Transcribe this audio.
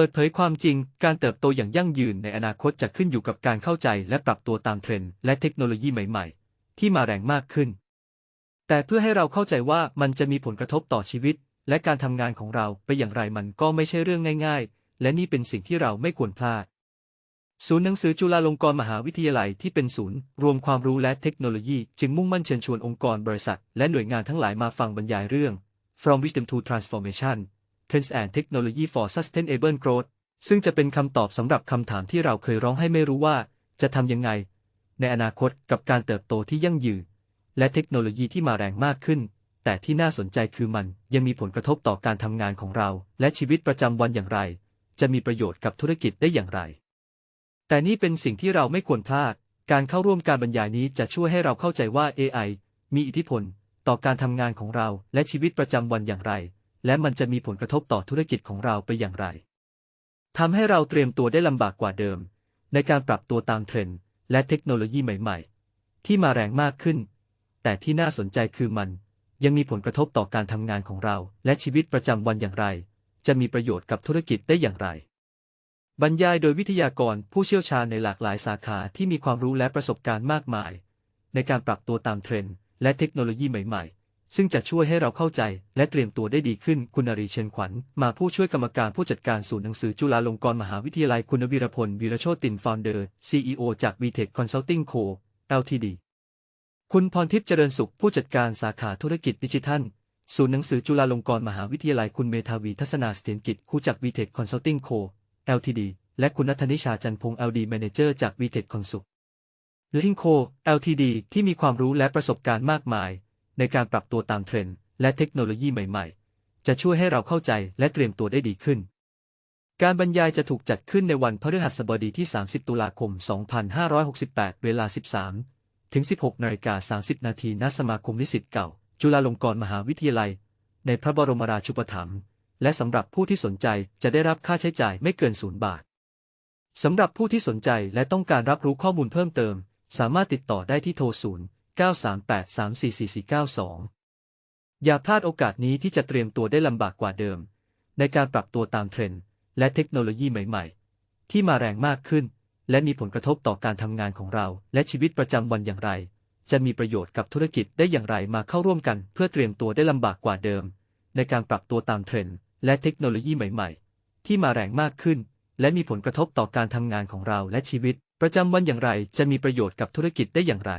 เปิดเผยความจริง การเติบโตอย่างยั่งยืนในอนาคตจะขึ้นอยู่กับการเข้าใจและปรับตัวตามเทรนด์และเทคโนโลยีใหม่ ๆ ที่มาแรงมากขึ้น แต่เพื่อให้เราเข้าใจว่ามันจะมีผลกระทบต่อชีวิต และการทำงานของเราไปอย่างไรมันก็ไม่ใช่เรื่องง่าย ๆ และนี่เป็นสิ่งที่เราไม่ควรพลาด ศูนย์หนังสือจุฬาลงกรณ์มหาวิทยาลัยที่เป็นศูนย์ รวมความรู้และเทคโนโลยี จึงมุ่งมั่นเชิญชวนองค์กรบริษัท และหน่วยงานทั้งหลายมาฟังบรรยายเรื่อง From Wisdom to Transformation Trends and Technology for Sustainable Growth ซึ่งจะเป็นคำตอบสำหรับคำถามที่เราเคยร้องให้ไม่รู้ว่า จะทำยังไง ในอนาคตกับการเติบโตที่ยั่งยืนและเทคโนโลยีที่มาแรงมากขึ้น แต่ที่น่าสนใจคือมันยังมีผลกระทบต่อการทำงานของเรา และชีวิตประจำวันอย่างไร จะมีประโยชน์กับธุรกิจได้อย่างไร แต่นี่เป็นสิ่งที่เราไม่ควรพลาด การเข้าร่วมการบรรยายนี้จะช่วยให้เราเข้าใจว่า AI มีอิทธิพล ต่อการทำงานของเราและชีวิตประจำวันอย่างไร และมันจะมีผลกระทบต่อธุรกิจของเราไปอย่างไรทำให้เราเตรียมตัวได้ลำบากกว่าเดิม ในการปรับตัวตามเทรนด์และเทคโนโลยีใหม่ ๆ ที่มาแรงมากขึ้น แต่ที่น่าสนใจคือมัน ยังมีผลกระทบต่อการทำงานของเรา และชีวิตประจำวันอย่างไร จะมีประโยชน์กับธุรกิจได้อย่างไร บรรยายโดยวิทยากรผู้เชี่ยวชาญในหลากหลายสาขาที่มีความรู้และประสบการณ์มากมาย ในการปรับตัวตามเทรนด์และเทคโนโลยีใหม่ ๆ ซึ่งจะช่วยให้เราเข้าใจและเตรียมตัวได้ดีขึ้น คุณนรีเชนขวัญ มาผู้ช่วยกรรมการผู้จัดการศูนย์หนังสือจุฬาลงกรณ์มหาวิทยาลัยคุณวีรพลวีรโชตินฟาวเดอร์ CEO จาก VTech Consulting Co. Ltd คุณพรทิพย์เจริญสุขผู้จัดการสาขาธุรกิจดิจิทัล ศูนย์หนังสือจุฬาลงกรณ์มหาวิทยาลัยคุณเมธาวีทัศนาสเสถียรกิจคู่จาก VTech Consulting Co. Ltd และคุณนัทนิชาจันพงษ์ LD Manager จาก VTech Consult ลิงโค Ltd ที่มีความรู้และประสบการณ์มากมาย ในการปรับตัวตามเทรนด์และเทคโนโลยีใหม่ ๆ จะช่วยให้เราเข้าใจและเตรียมตัวได้ดีขึ้น การบรรยายจะถูกจัดขึ้นในวันพฤหัสบดีที่ 30 ตุลาคม 2568 เวลา 13 ถึง 16 นาฬิกา 30 นาทีณสมาคมนิสิตเก่า จุฬาลงกรณ์มหาวิทยาลัย ในพระบรมราชูปถัมภ์และสำหรับผู้ที่สนใจจะได้รับค่าใช้จ่ายไม่เกินศูนย์บาทสำหรับผู้ที่สนใจและต้องการรับรู้ข้อมูลเพิ่มเติม สามารถติดต่อได้ที่โทร0 9 3 8 3 4 4 4 9 2 อย่าพลาดโอกาสนี้ที่จะเตรียมตัวได้ลำบากกว่าเดิม ในการปรับตัวตามเทรนด์และเทคโนโลยีใหม่ ๆ ที่มาแรงมากขึ้น และมีผลกระทบต่อการทำงานของเรา และชีวิตประจำวันอย่างไร จะมีประโยชน์กับธุรกิจได้อย่างไรมาเข้าร่วมกัน เพื่อเตรียมตัวได้ลำบากกว่าเดิม ในการปรับตัวตามเทรนด์และเทคโนโลยีใหม่ ๆ ที่มาแรงมากขึ้น และมีผลกระทบต่อการทำงานของเราและชีวิต ประจำวันอย่างไร จะมีประโยชน์กับธุรกิจได้อย่างไร